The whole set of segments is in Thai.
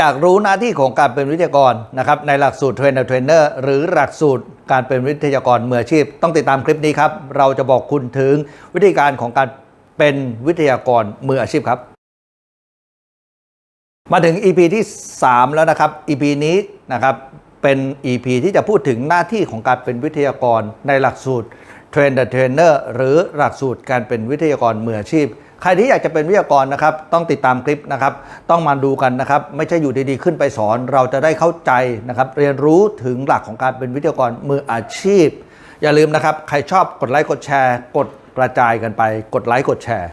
อยากรู้หน้าที่ของการเป็นวิทยากรนะครับในหลักสูตรเทรนเนอร์เทรนเนอร์หรือหลักสูตรการเป็นวิทยากรมืออาชีพ ต้องติดตามคลิปนี้ครับ เราจะบอกคุณถึงวิธีการของการเป็นวิทยากรมืออาชีพครับ มาถึง EP ที่ 3 แล้วนะครับ EP นี้นะครับเป็น EP ที่จะพูดถึงหน้าที่ของการเป็นวิทยากรในหลักสูตร เทรนเนอร์เทรนเนอร์หรือหลักสูตรการเป็นวิทยากรมืออาชีพ ใครที่อยากจะเป็นวิทยากรนะครับต้องติดตามคลิปนะครับ ต้องมาดูกันนะครับ ไม่ใช่อยู่ดีๆขึ้นไปสอน เราจะได้เข้าใจนะครับ เรียนรู้ถึงหลักของการเป็นวิทยากรมืออาชีพ อย่าลืมนะครับ ใครชอบกดไลค์กดแชร์ กดกระจายกันไป กดไลค์กดแชร์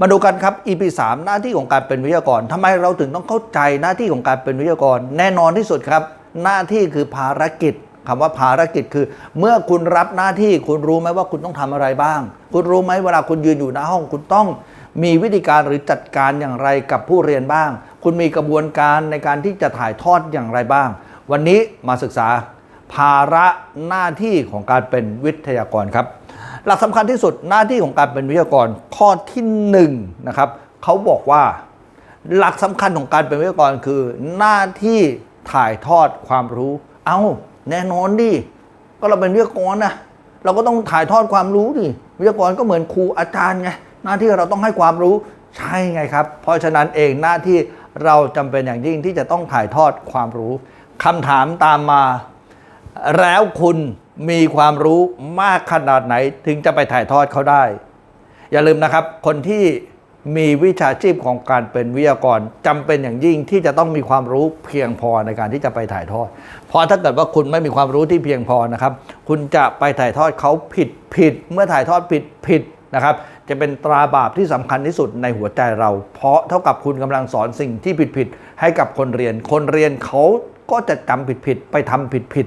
มาดูกันครับ EP 3หน้าที่ของการเป็นวิทยากรทำไมเราถึงต้องเข้าใจหน้าที่ของการเป็นวิทยากร แน่นอนที่สุดครับ หน้าที่คือภารกิจ คำว่าภารกิจคือ เมื่อคุณรับหน้าที่คุณรู้ไหมว่าคุณต้องทำอะไรบ้าง คุณรู้ไหมเวลาคุณยืนอยู่หน้าห้อง คุณต้องมีวิธีการหรือจัดการอย่างไรกับผู้เรียนบ้าง คุณมีกระบวนการในการที่จะถ่ายทอดอย่างไรบ้าง วันนี้มาศึกษา ภาระหน้าที่ของการเป็นวิทยากรครับ หลักสำคัญที่สุดหน้าที่ของการเป็นวิทยากรข้อที่หนึ่งนะครับเขาบอกว่าหลักสำคัญของการเป็นวิทยากรคือหน้าที่ถ่ายทอดความรู้ เอา แน่นอนดิ ก็เราเป็นวิทยากรนะเราก็ต้องถ่ายทอดความรู้ดิ วิทยากรก็เหมือนครูอาจารย์ไง หน้าที่เราต้องให้ความรู้ใช่ไงครับ เพราะฉะนั้นเองหน้าที่เราจำเป็นอย่างยิ่งที่จะต้องถ่ายทอดความรู้คำถามตามมา แล้วคุณมีความรู้มากขนาดไหนถึงจะไปถ่ายทอดเขาได้ อย่าลืมนะครับ คนที่ มีวิชาชีพของการเป็นวิทยากรจำเป็นอย่างยิ่งที่จะต้องมีความรู้เพียงพอในการที่จะไปถ่ายทอด เพราะถ้าเกิดว่าคุณไม่มีความรู้ที่เพียงพอนะครับ คุณจะไปถ่ายทอดเขาผิดผิด เมื่อถ่ายทอดผิดผิดนะครับ จะเป็นตราบาปที่สำคัญที่สุดในหัวใจเรา เพราะเท่ากับคุณกำลังสอนสิ่งที่ผิดผิดให้กับคนเรียน คนเรียนเขาก็จะจำผิดผิดไปทำผิดผิด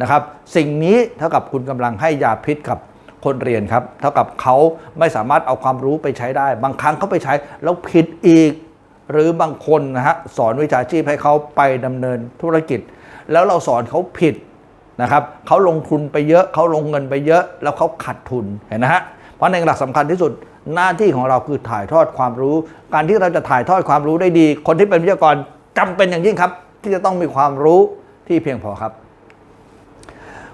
นะครับ สิ่งนี้เท่ากับคุณกำลังให้ยาพิษกับ คนเรียนครับ เท่ากับเขาไม่สามารถเอาความรู้ไปใช้ได้ บางครั้งเขาไปใช้แล้วผิดอีก หรือบางคนนะฮะสอนวิชาชีพให้เขาไปดำเนินธุรกิจ แล้วเราสอนเขาผิดนะครับเขาลงทุนไปเยอะเขาลงเงินไปเยอะ แล้วเขาขาดทุนเห็นนะฮะเพราะในหลักสำคัญที่สุดหน้าที่ของเราคือถ่ายทอดความรู้ การที่เราจะถ่ายทอดความรู้ได้ดี คนที่เป็นวิทยากรจำเป็นอย่างยิ่งครับ ที่จะต้องมีความรู้ที่เพียงพอครับ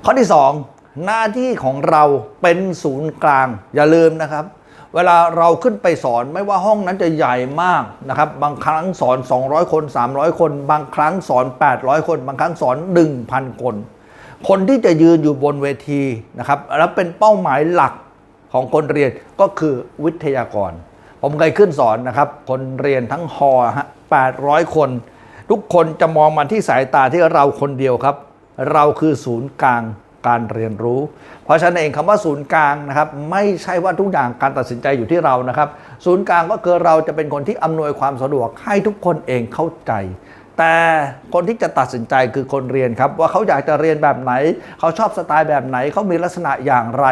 ข้อที่ 2 หน้าที่ของเราเป็นศูนย์กลาง อย่าลืมนะครับ เวลาเราขึ้นไปสอนไม่ว่าห้องนั้นจะใหญ่มากนะครับ บางครั้งสอน 200 คน 300 คน บางครั้งสอน 800 คน บางครั้งสอน 1,000 คน คนที่จะยืนอยู่บนเวทีนะครับแล้วเป็นเป้าหมายหลักของคนเรียนก็คือวิทยากร ผมเคยขึ้นสอนนะครับ คนเรียนทั้งฮอฮะ800 คน ทุกคนจะมองมาที่สายตาที่เราคนเดียวครับ เราคือศูนย์กลาง การเรียนรู้ เพราะฉะนั้นเองคำว่าศูนย์กลางนะครับไม่ใช่ว่าทุกอย่างการตัดสินใจอยู่ที่เรานะครับ ศูนย์กลางก็คือเราจะเป็นคนที่อำนวยความสะดวกให้ทุกคนเองเข้าใจ แต่คนที่จะตัดสินใจคือคนเรียนครับว่าเขาอยากจะเรียนแบบไหน เขาชอบสไตล์แบบไหน เขามีลักษณะอย่างไร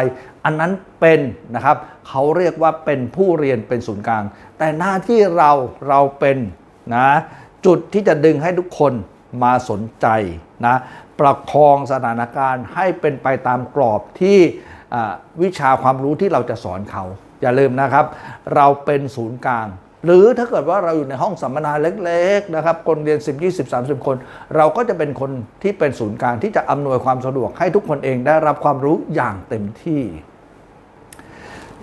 อันนั้นเป็นนะครับเขาเรียกว่าเป็นผู้เรียนเป็นศูนย์กลาง แต่หน้าที่เราเราเป็นนะจุดที่จะดึงให้ทุกคนมาสนใจนะ ประคองสถานการณ์ให้เป็นไปตามกรอบที่วิชาความรู้ที่เราจะสอนเขา อย่าลืมนะครับ เราเป็นศูนย์กลาง หรือถ้าเกิดว่าเราอยู่ในห้องสัมมนาเล็ก ๆ นะครับ คนเรียน 10 20 30 คน เราก็จะเป็นคนที่เป็นศูนย์กลางที่จะอำนวยความสะดวกให้ทุกคนเองได้รับความรู้อย่างเต็มที่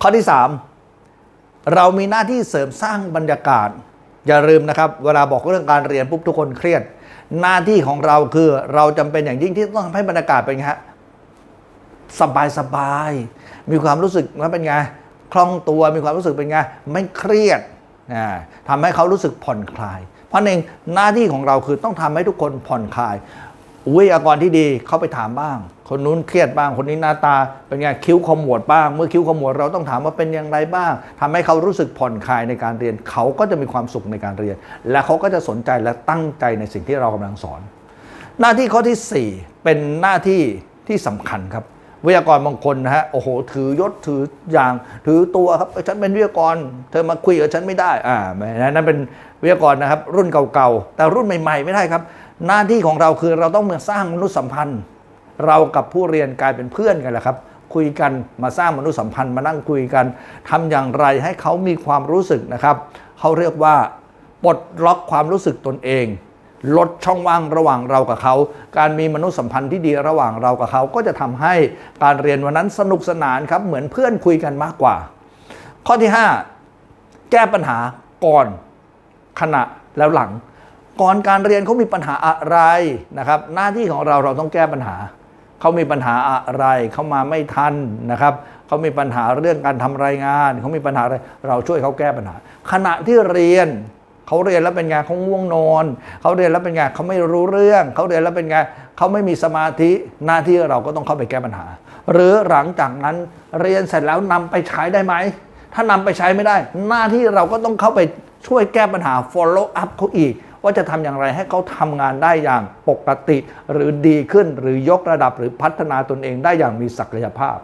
ข้อที่ 3 เรามีหน้าที่เสริมสร้างบรรยากาศ อย่าลืมนะครับ เวลาบอกเรื่องการเรียนปุ๊บทุกคนเครียด หน้าที่ของเราคือเราจำเป็นอย่างยิ่งที่ต้องทำให้บรรยากาศเป็นไงฮะสบายสบาย มีความรู้สึกว่าเป็นไงคล่องตัวมีความรู้สึกเป็นไงไม่เครียดอ่าทำให้เขารู้สึกผ่อนคลาย เพราะเองหน้าที่ของเราคือต้องทำให้ทุกคนผ่อนคลาย วิทยากรที่ดีเขาไปถามบ้าง คนนู้นเครียดบ้าง คนนี้หน้าตา เป็นไงคิ้วขมวดบ้าง เมื่อคิ้วขมวดเราต้องถามว่าเป็นอย่างไรบ้างทำให้เขารู้สึกผ่อนคลายในการเรียน เขาก็จะมีความสุขในการเรียน และเขาก็จะสนใจและตั้งใจในสิ่งที่เรากำลังสอน หน้าที่ข้อที่ 4 เป็นหน้าที่ที่สำคัญครับ วิทยากรบางคนนะฮะโอ้โหถือยศถืออย่างถือตัวครับฉันเป็นวิทยากร เธอมาคุยกับฉันไม่ได้อ่าไม่นั่นเป็นวิทยากรนะครับ รุ่นเก่าๆแต่รุ่นใหม่ ๆ ไม่ได้ครับ หน้าที่ของเราคือเราต้องมาสร้างมนุษยสัมพันธ์ เรากับผู้เรียนกลายเป็นเพื่อนกันแหละครับคุยกันมาสร้างมนุษยสัมพันธ์มานั่งคุยกันทำอย่างไรให้เขามีความรู้สึกนะครับเขาเรียกว่าปลดล็อกความรู้สึกตนเอง ลดช่องว่างระหว่างเรากับเขา การมีมนุษยสัมพันธ์ที่ดีระหว่างเรากับเขา ก็จะทำให้การเรียนวันนั้นสนุกสนานครับ เหมือนเพื่อนคุยกันมากกว่า ข้อที่ 5 แก้ปัญหาก่อนขณะแล้วหลัง ก่อนการเรียนเขามีปัญหาอะไรนะครับ หน้าที่ของเราเราต้องแก้ปัญหา เขามีปัญหาอะไรเขามาไม่ทันนะครับเขามีปัญหาเรื่องการทำรายงานเขามีปัญหาอะไรเราช่วยเขาแก้ปัญหา ขณะที่เรียน เขาเรียนแล้วเป็นไงเขาง่วงนอน เขาเรียนแล้วเป็นไงเขาไม่รู้เรื่อง เขาเรียนแล้วเป็นไงเขาไม่มีสมาธิหน้าที่เราก็ต้องเข้าไปแก้ปัญหา หรือหลังจากนั้นเรียนเสร็จแล้วนำไปใช้ได้ไหมถ้านำไปใช้ไม่ได้ หน้าที่เราก็ต้องเข้าไปช่วยแก้ปัญหา follow up เขาอีก ว่าจะทำอย่างไรให้เขาทำงานได้อย่างปกติ หรือดีขึ้นหรือยกระดับหรือพัฒนาตนเองได้อย่างมีศักยภาพ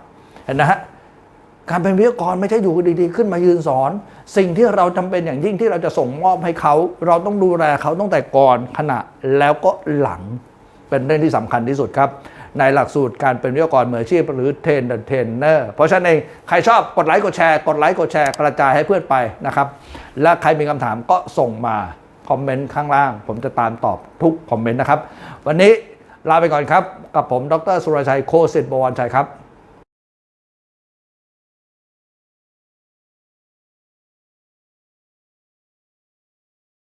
เห็นนะฮะ การเป็นวิทยากรไม่ใช่อยู่ดีๆ ขึ้นมายืนสอน สิ่งที่เราจำเป็นอย่างยิ่งที่เราจะส่งมอบให้เขา เราต้องดูแลเขาตั้งแต่ก่อนขณะแล้วก็หลังเป็นเรื่องที่สำคัญที่สุดครับ ในหลักสูตรการเป็นวิทยากรมืออาชีพหรือเทรนเทรนเนอร์เพราะฉะนั้นเองใครชอบกดไลค์กดแชร์กดไลค์กดแชร์กระจายให้เพื่อนไปนะครับ และใครมีคำถามก็ส่งมาคอมเมนต์ข้างล่าง ผมจะตามตอบทุกคอมเมนต์นะครับ วันนี้ลาไปก่อนครับ กับผมดรสุรชัยโคสิทธิ์บวรชัยครับ